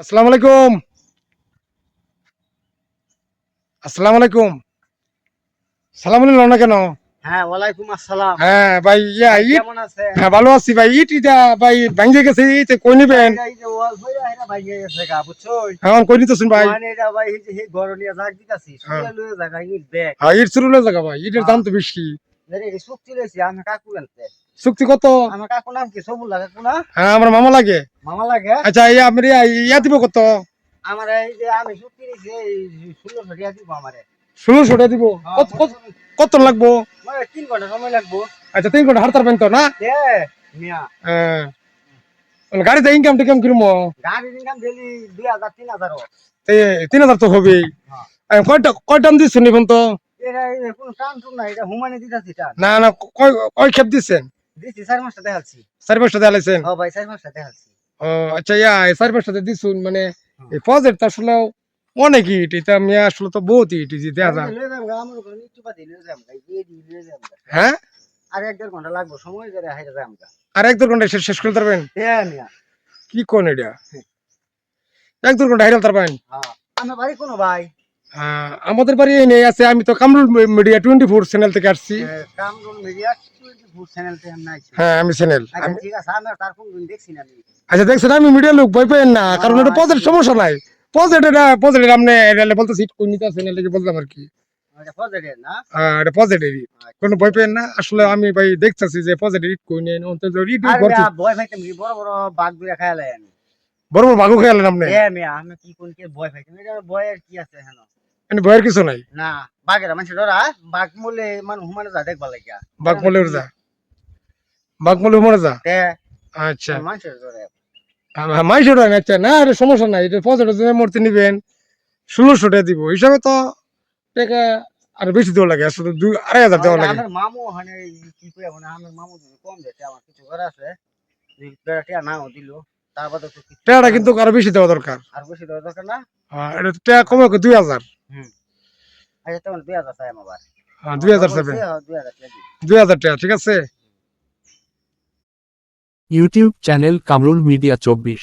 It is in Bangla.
আসসালামু আলাইকুম। আসসালামু আলাইকুম। সালাম আলাইকুম না কেন? হ্যাঁ ওয়ালাইকুম আসসালাম। হ্যাঁ ভাই ইয়া ইট হ্যাঁ ভালো আছি ভাই। ইট ইটা ভাই ভাঙ্গে গেছে ইট কই নিবেন? হ্যাঁ কই নিতেছেন ভাই? মানে হ্যাঁ। ইট শুরু জায়গা ভাই। ইটের দাম তো বেশি। রে রে সুক্তি লইছি আমি কাকু আনতে চুক্তি কত? আমার কাকু নাম কি? সবুল লাগে কোনা হ্যাঁ আমার মামা লাগে। মামা লাগে? আচ্ছা ইয়া আপনি ইয়া- ইয়া দিব কত? আমার এই যে আমি সুক্তি নিছি এই ষোলো সরিয়া দিব আমারে ষোলোশো টাকা দিব? কত কত- কত লাগবো? মানে তিন ঘণ্টা সময় লাগবো। আচ্ছা তিন ঘণ্টা হারতার পাইন তো না হ্যাঁ গাড়িতে ইনকাম টিকাম কিরম গাড়ির ইনকাম ডেলি দুই হাজার তিন হাজার তিন হাজার তো হবেই। কয়টা কয়টা তো এটা এটা কোনো টান টুন না এটা হুমানে দিতাছি টান না না কয় কয় খেপ দিচ্ছেন দিছি চার মাসটা দেখাচ্ছি। চার পাঁচটা দেখাইছেন? ও ভাই চার মাসটা দেখাচ্ছি। ও আচ্ছা ইয়া চার পাঁচটাতে দিচ্ছুন মানে এই প্রজেক্ট আসলে অনেক ইট এটা আমি আসলে তো বহুত ইট যে দেখা যায়। লয়ে যাম গা, আমার ওখানে একটু বাদে লয়ে যাম গা, এই দিয়ে লয়ে যাম গা। হ্যাঁ? আর এক দেড় ঘণ্টা লাগবো সময় করে হাইরে যাম গা। আর এক দেড় ঘণ্টা শেষ করে পারবেন হ্যাঁ কি কোন এটা? এক দেড় ঘণ্টা হ্যাঁ। আমার বাড়ি কোনো ভাই। আমাদের বাড়ি এই নেই আছে আমি তো Kamrul media twenty four channel থেকে আসছি। আইছি। হ্যাঁ আমি চ্যানেল আচ্ছা আচ্ছা দেখছেন আমি মিডিয়া লোক ভয় পেয়েন না কারণ এটা সমস্যা নাই। পজেট এটা পজেট আপনি এটা বলতে সিট কোন নিতে আছেন এটা বলতাম আর কি? এটা পজিটিভ কোনো ভয় পেয়েন না আসলে আমি ভাই দেখতেছি যে পজিটিভ নেই অন্তত ইট মিয়া, ভয় পাইতাম বড় বড় বাঘ দুয়া বড় বড় ভাগও খেয়ালেন আপনি? হ্যাঁ মিয়া আমি কি কোন কে ভয় পাইতাম এটা ভয়ের কি আছে হেন মানে ভয়ের কিছু নাই? না বাঘেরা মানুষ ডরা বাঘ মূলে মানুষ হুমানে যা দেখবা লাগিয়া। বাঘ মলে যা। বাঘ মলে মরে যা তে আচ্ছা। মানুষের ডরে মাইশো টাকা আচ্ছা। না এটা সমস্যা নাই এটা পজিটিভ যদি মূর্তি নিবেন ষোলোশো টাকা দিব। হিসাবে তো টাকা আর বেশি দেওয়া লাগে আসলে দুই আড়াই হাজার দেওয়া লাগে। আমার মামু ওখানে কি মানে আমার মামু কম দিতে আমার কিছু করে আছে নাও দিল। তারপর তো কিছু টাকাটা কিন্তু আরও বেশি দেওয়া দরকার। আর বেশি দেওয়া দরকার না? আহ, এটা টাকা কমে দুই হাজার। আচ্ছা তখন দুই হাজার চাই আমার হ্যাঁ, দুই হাজার হাজার টাকা ঠিক আছে? ইউটিউব চ্যানেল কামরুল মিডিয়া চব্বিশ।